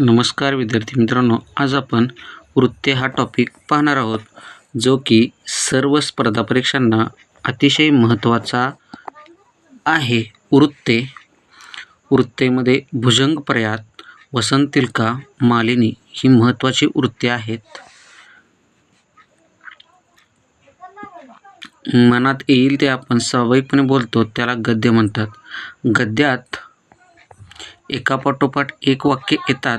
नमस्कार विद्यार्थी मित्रांनो आज आपण वृत्ते हा टॉपिक पाहणार आहोत जो की सर्व स्पर्धा परीक्षांना अतिशय महत्त्वाचा आहे. वृत्ते वृत्तेमध्ये भुजंग प्रयात वसंतिल्का मालिनी ही महत्त्वाची वृत्ते आहेत. मनात येईल ते आपण स्वाभाविकपणे बोलतो त्याला गद्य म्हणतात. गद्यात एकापाठोपाठ एक वाक्य येतात.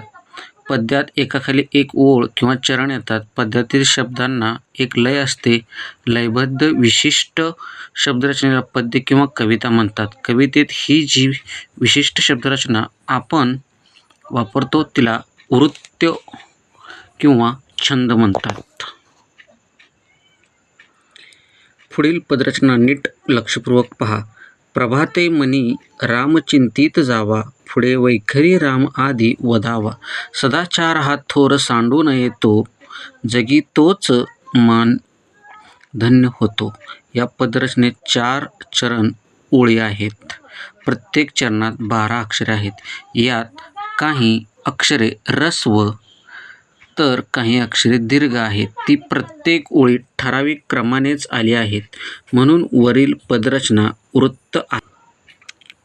पद्यात एकाखाली एक ओळ किंवा चरण येतात. पद्यातील शब्दांना एक लय असते. लयबद्ध विशिष्ट शब्दरचनेला पद्य किंवा कविता म्हणतात. कवितेत ही जी विशिष्ट शब्दरचना आपण वापरतो तिला वृत्त किंवा छंद म्हणतात. पुढील पदरचना नीट लक्षपूर्वक पहा. प्रभाते मनी रामचिंतित जावा. पुढे वैखरी राम आदी वधावा. सदाचार हा थोर सांडू नये तो. जगी तोच मान धन्य होतो. या पदरचनेत चार चरण ओळी आहेत. प्रत्येक चरणात बारा अक्षरे आहेत. यात काही अक्षरे ऱ्हस्व तर काही अक्षरे दीर्घ आहेत. ती प्रत्येक ओळी ठराविक क्रमानेच आली आहेत. म्हणून वरील पदरचना वृत्त आहे.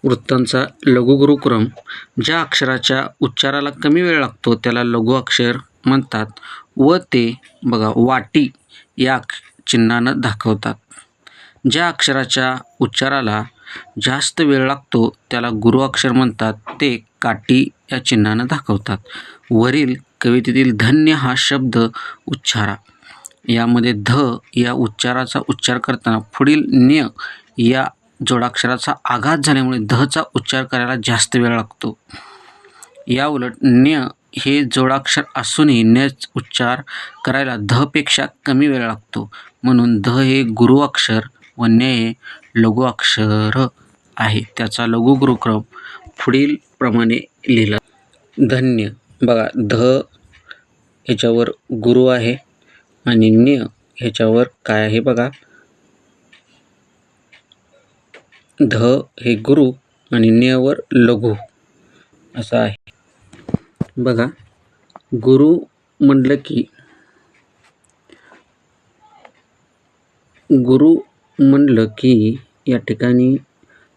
वृत्तांचा लघुगुरुक्रम ज्या अक्षराच्या उच्चाराला कमी वेळ लागतो त्याला लघु अक्षर म्हणतात व ते बघा वाटी या चिन्हानं दाखवतात. ज्या अक्षराच्या उच्चाराला जास्त वेळ लागतो त्याला गुरु अक्षर म्हणतात ते काटी या चिन्हानं दाखवतात. वरील कवितेतील धन्य हा शब्द उच्चारा. यामध्ये ध या उच्चाराचा उच्चार करताना पुढील न्य या जोडाक्षराचा आघात झाल्यामुळे धचा उच्चार करायला जास्त वेळ लागतो. या उलट न्य हे जोडाक्षर असूनही न्यच उच्चार करायला धपेक्षा कमी वेळ लागतो. म्हणून ध हे गुरु अक्षर व न्य हे लघु अक्षर आहे. त्याचा लघु गुरुक्रम पुढील प्रमाणे लिहिला. धन्य. बघा ध ह्याच्यावर गुरु आहे आणि न्य ह्याच्यावर काय आहे बघा? ध हे गुरु आणि न्यवर लघु. असं आहे. बघा गुरु म्हटलं की गुरु म्हटलं की या ठिकाणी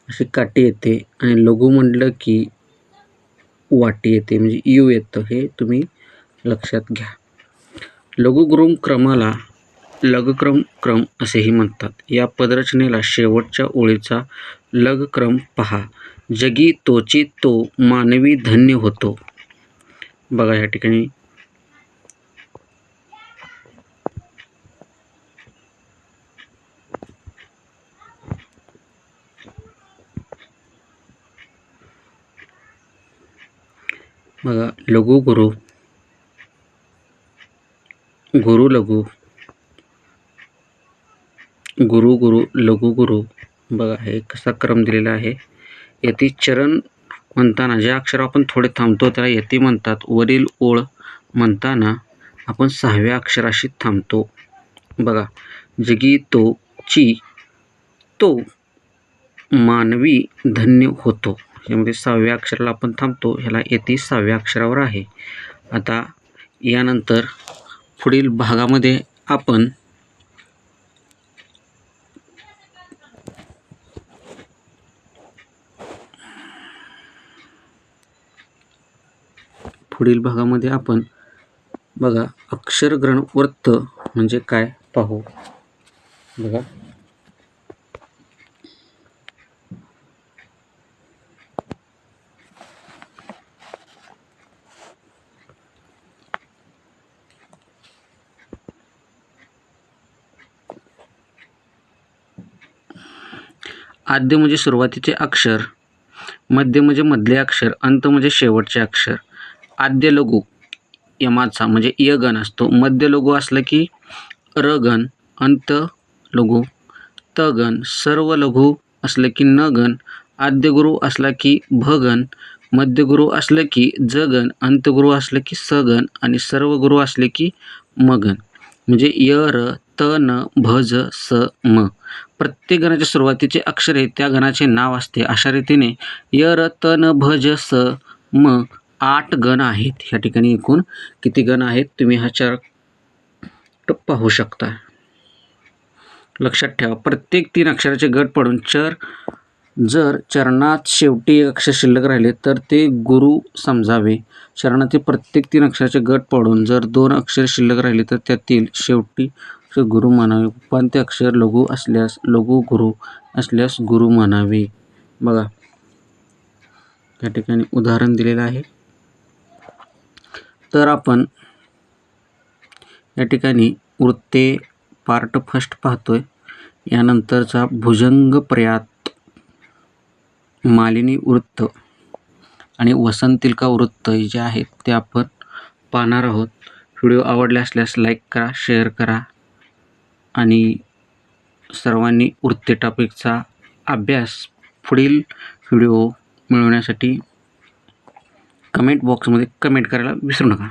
अशी काठी येते आणि लघु म्हटलं की वाटी येते म्हणजे यू येतं हे तुम्ही लक्षात घ्या. लघुगुरुम क्रमाला लगक्रम क्रम असेही म्हणतात. या पदरचनेला शेवटच्या ओळीचा लगक्रम पहा. जगी तोची तो मानवी धन्य होतो. बघा या ठिकाणी. बघा लघु गुरु. गुरु लघु. गुरु गुरु लघु गुरु. बघा हे कसा क्रम दिलेला आहे. यती चरण म्हणताना ज्या अक्षर आपण थोडे थांबतो त्याला यती म्हणतात. वरील ओळ म्हणताना आपण सहाव्या अक्षराशी थांबतो. बघा जगी तो ची तो मानवी धन्य होतो. यामध्ये सहाव्या अक्षराला आपण थांबतो ह्याला यती सहाव्या अक्षरावर आहे. आता यानंतर पुढील भागामध्ये आपण पुढील भागामध्ये आपण बघा अक्षरग्रहण वृत्त म्हणजे काय पाहू. बघा. आद्य म्हणजे सुरुवातीचे अक्षर मध्य म्हणजे मधले अक्षर अंत म्हणजे शेवटचे अक्षर. आद्य लघु यमाचा म्हणजे यगण असतो. मध्य लघु असलं की रगण अंत लघु तगण सर्व लघु असलं की न गण आद्यगुरु असला की भगण मध्यगुरु असलं की जगण अंतगुरु असलं की सगण आणि सर्व गुरु असले की मगण म्हणजे य र त न भ ज स म. प्रत्येक गणाच्या सुरुवातीचे अक्षर त्या गणाचे नाव असते. अशा रीतीने य र त न भ ज स म आठ गण आहेत ह्या ठिकाणी एकूण. किती गण आहेत तुम्ही हा चार्ट पाहू शकता. लक्षात ठेवा प्रत्येक तीन अक्षराचे गट पडून चर जर चरणात शेवटी एक अक्षर शिल्लक राहिले तर ते गुरु समजावे. चरणातील प्रत्येक तीन अक्षराचे गट पडून जर दोन अक्षर शिल्लक राहिले तर त्यातील शेवटी गुरु मानावे उपांत्य अक्षर लघु असल्यास लघु गुरु असल्यास गुरु मानावे बघा या ठिकाणी उदाहरण दिलेलं आहे. तर आपण या ठिकाणी वृत्ते पार्ट फर्स्ट आहे यानंतरचा भुजंग प्रयात मालिनी वृत्त आणि वसंतिलका वृत्त जे आहेत ते आपण पाहणार आहोत. व्हिडिओ आवडले असल्यास लाईक करा शेअर करा आणि सर्वांनी वृत्ते टॉपिकचा अभ्यास पुढील व्हिडिओ मिळवण्यासाठी कमेंट बॉक्समध्ये कमेंट करायला विसरू नका.